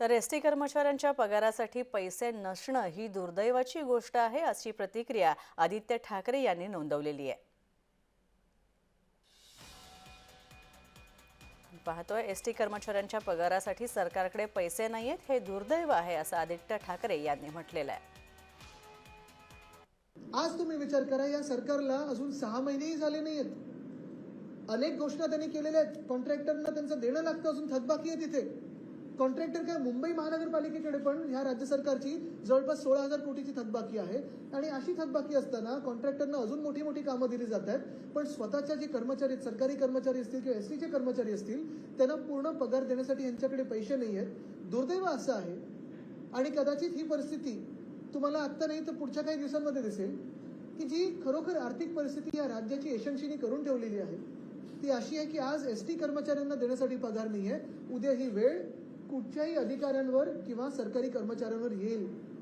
तर S T कर्मचाऱ्यांच्या पगारासाठी पैसे नसणं ही दुर्दैवाची गोष्ट आहे अशी प्रतिक्रिया आदित्य ठाकरे यांनी नोंदवलेली आहे. पाहतोय एस टी कर्मचाऱ्यांच्या पगारासाठी सरकारकडे पैसे नाहीयेत हे दुर्दैव आहे असं आदित्य ठाकरे यांनी म्हटलेलं आहे. आज तुम्ही विचार करा या सरकारला अजून सहा महिनेही झाले नाहीयेत. अनेक घोषणा त्यांनी केलेल्या आहेत कॉन्ट्रॅक्टरना त्यांचं देणं लागतं अजून थकबाकी आहे तिथे कॉन्ट्रॅक्टर काय? मुंबई महानगरपालिकेकडे पण ह्या राज्य सरकारची जवळपास सोळा हजार कोटीची थकबाकी आहे. आणि अशी थकबाकी असताना कॉन्ट्रॅक्टरना अजून मोठी मोठी कामं दिली जात आहेत. पण स्वतःच्या जे कर्मचारी आहेत, सरकारी कर्मचारी असतील किंवा एस टीचे कर्मचारी असतील त्यांना पूर्ण पगार देण्यासाठी यांच्याकडे पैसे नाही आहेत. दुर्दैव असं आहे. आणि कदाचित ही परिस्थिती तुम्हाला आत्ता नाही तर पुढच्या काही दिवसांमध्ये दिसेल की जी खरोखर आर्थिक परिस्थिती या राज्याची यशस्वीनी करून ठेवलेली आहे ती अशी आहे की आज एस टी कर्मचाऱ्यांना देण्यासाठी पगार नाही आहे उद्या ही वेळ कुठच्याही अधिकाऱ्यांवर किंवा सरकारी कर्मचाऱ्यांवर येईल.